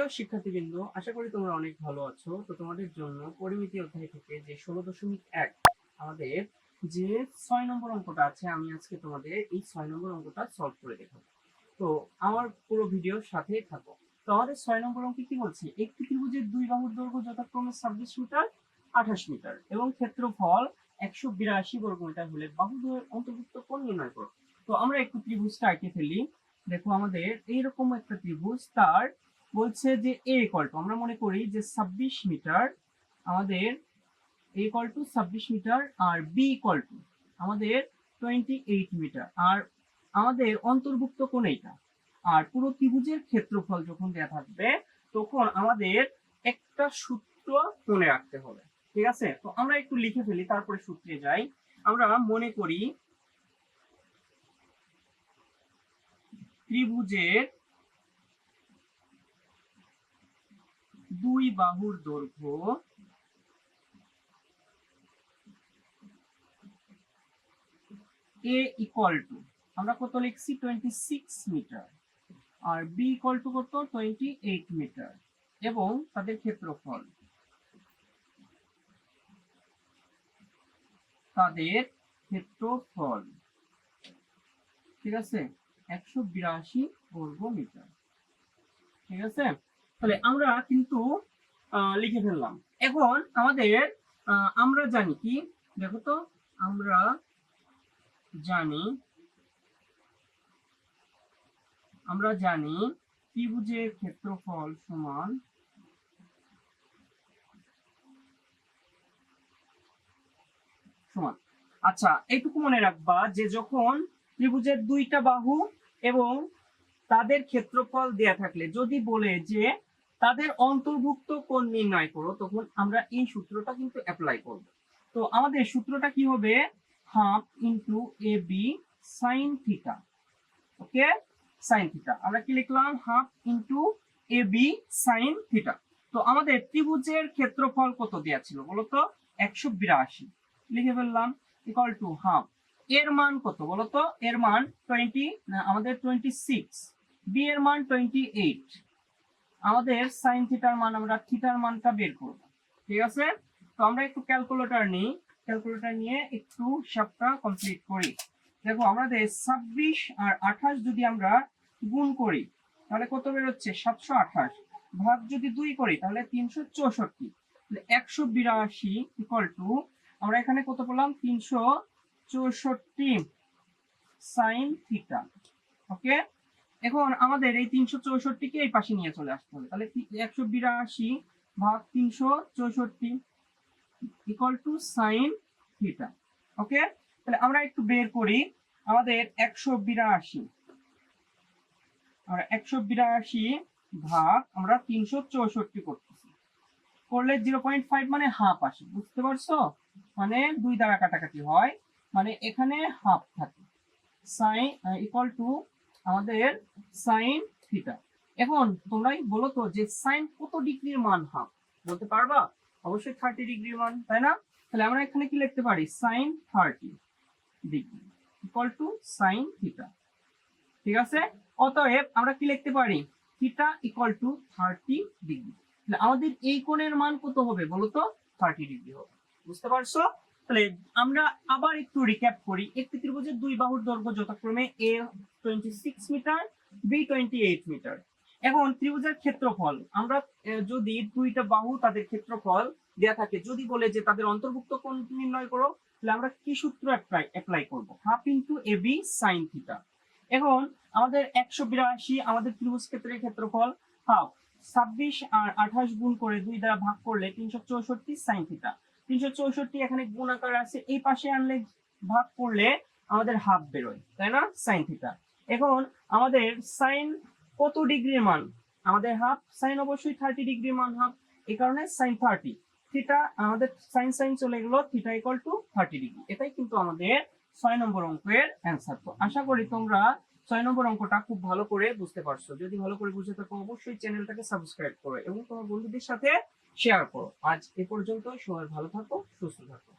প্রিয় শিক্ষার্থীবৃন্দ, আশা করি তোমরা অনেক ভালো আছো। তো তোমাদের জন্য পরিমিতি অধ্যায় থেকে যে ষোলো দশমিক এক, আমাদের যে ছয় নম্বর অঙ্কটা আছে, আমি আজকে তোমাদের এই ছয় নম্বর অঙ্কটা সলভ করে দেখাবো। তো আমার পুরো ভিডিওর সাথেই থাকো। তো আমাদের ছয় নম্বর অঙ্কে কি বলছে? একটি ত্রিভুজের দুই বাহুর দৈর্ঘ্য যথাক্রমে ছাব্বিশ মিটার, আঠাশ মিটার এবং ক্ষেত্রফল একশো বিরাশি বর্গ মিটার হলে বাহুদ্বয়ের অন্তর্ভুক্ত কোণ নির্ণয় করো। তো আমরা একটু ত্রিভুজটা আঁকে ফেলি। দেখো আমাদের এইরকম একটা ত্রিভুজ, তার বলছে যে এ ইকুয়াল টু আমরা মনে করি যে ছাব্বিশ মিটার আমাদের এ ইকুয়াল টু ছাব্বিশ মিটার আর বি ইকুয়াল টু আমাদের টোয়েন্টি এইট মিটার। আর আমাদের অন্তর্ভুক্ত কোণ এইটা আর পুরো ত্রিভুজের ক্ষেত্রফল যখন দেওয়া থাকবে, তখন আমাদের একটা সূত্র মনে রাখতে হবে। ঠিক আছে? তো আমরা একটু লিখে ফেলি, তারপরে সূত্রে যাই। আমরা মনে করি ত্রিভুজের দুই বাহুর দৈর্ঘ্য এ ইকুয়াল টু আমরা কত লিখছি? টোয়েন্টি সিক্স মিটার আর বি ইকুয়াল টু কত? টোয়েন্টি এইট মিটার এবং তাদের ক্ষেত্রফল। তাদের ক্ষেত্রফল। ঠিক আছে? একশো বিরাশি বর্গ মিটার ঠিক আছে? তাহলে আমরা কিন্তু লিখে ফেললাম। এখন আমাদের আমরা জানি কি? দেখো তো, আমরা জানি আমরা জানি ত্রিভুজের ক্ষেত্রফল সমান সমান। আচ্ছা এইটুকু মনে রাখবা যে যখন ত্রিভুজের দুইটা বাহু এবং তাদের ক্ষেত্রফল দেয়া থাকলে, যদি বলে যে তাদের অন্তর্ভুক্ত কোণ নির্ণয় করো, তখন আমরা এই সূত্রটা কিন্তু অ্যাপ্লাই করব। তো আমাদের সূত্রটা কি হবে? Half into a b sine theta okay sine theta আমরা কি লিখলাম? Half into a b sine theta তো আমাদের ত্রিভুজের ক্ষেত্রফল কত দেওয়া ছিল বলতো? একশো বিরাশি। লিখে ফেললাম ইকুয়াল টু হাফ এর মান কত বলতো? এর মান টোয়েন্টি আমাদের টোয়েন্টি সিক্স বি এর মান টোয়েন্টি এইট আমাদের সাইন থিটার মান আমরা থিটার মানটা বের করব। ঠিক আছে? তো আমরা একটু ক্যালকুলেটর নিই। ক্যালকুলেটর নিয়ে একটু হিসাবটা কমপ্লিট করি। দেখো, আমাদের ছাব্বিশ আর আঠাশ যদি আমরা গুণ করি, তাহলে কত বেরোচ্ছে? সাতশো আঠাশ। ভাগ যদি দুই করি, তাহলে তিনশো চৌষট্টি। একশো বিরাশি ইকুয়াল টু আমরা এখানে কত পেলাম? তিনশো চৌষট্টি সাইন থিটা ওকে এখন আমাদের এই তিনশো চৌষট্টিকে এই পাশে নিয়ে চলে আসতে হবে। তাহলে একশো বিরাশি ভাগ তিনশো চৌষট্টি equal to sine theta okay তাহলে আমরা একটু বের করি আমাদের একশো বিরাশি। আমরা একশো বিরাশি ভাগ আমরা তিনশো চৌষট্টি করতেছি। করলে জিরো পয়েন্ট ফাইভ মানে হাফ আসে, বুঝতে পারছ? মানে দুই দ্বারা কাটাকাটি হয় মানে এখানে হাফ থাকে। সাইন ইকুয়াল টু আমাদের সাইন থিটা এখন তোমরাই বলো তো যে সাইন কত ডিগ্রির মান হাফ বলতে পারবা? অবশ্যই থার্টি ডিগ্রির মান, তাই না? তাহলে আমরা এখানে কি লিখতে পারি? Sine thirty degree equal to sine theta ঠিক আছে? অতএব আমরা কি লিখতে পারি? Theta equal to thirty degree. তাহলে আমাদের এই কোণের মান কত হবে বলো তো? থার্টি ডিগ্রি হবে। বুঝতে পারছ? তাহলে আমরা আবার একটু রিক্যাপ করি। একটি ত্রিভুজের দুই বাহুর দৈর্ঘ্য যথাক্রমে a twenty six metre b twenty eight metre. এখন ত্রিভুজের ক্ষেত্রফল, আমরা যদি দুইটা বাহু তাদের ক্ষেত্রফল দেয়া থাকে, যদি বলে যে তাদের অন্তর্ভুক্ত কোণ নির্ণয় করো, তাহলে আমরা কি সূত্র অ্যাপ্লাই অ্যাপ্লাই করব? Half into a b sine theta এখন আমাদের একশো বিরাশি, আমাদের ত্রিভুজ ক্ষেত্রের ক্ষেত্রফল হাফ ছাব্বিশ আর আঠাশ গুণ করে দুই দ্বারা ভাগ করলে তিনশো চৌষট্টি সাইন থিটা তিনশো চৌষট্টি এখানে গুণ আছে, এই পাশে আনলে ভাগ করলে আমাদের হাফ বেরোয়, তাই না? সাইন থিটা এখন আমাদের সাইন কত মান? আমাদের হাফ সাইন অবশ্যই থার্টি মান হাফ এই কারণে সাইন থার্টি থিটা আমাদের সাইন সাইন চলে গেল theta equal to thirty degree এটাই কিন্তু আমাদের ছয় নম্বর অঙ্কের অ্যান্সার তো। আশা করি তোমরা ছয় নম্বর অঙ্কটা খুব ভালো করে বুঝতে পারছ। যদি ভালো করে বুঝতে থাকো, অবশ্যই চ্যানেলটাকে সাবস্ক্রাইব করো এবং তোমার বন্ধুদের সাথে শেয়ার করো। আজ এ পর্যন্ত সবাই ভালো থাকো সুস্থ থাকো।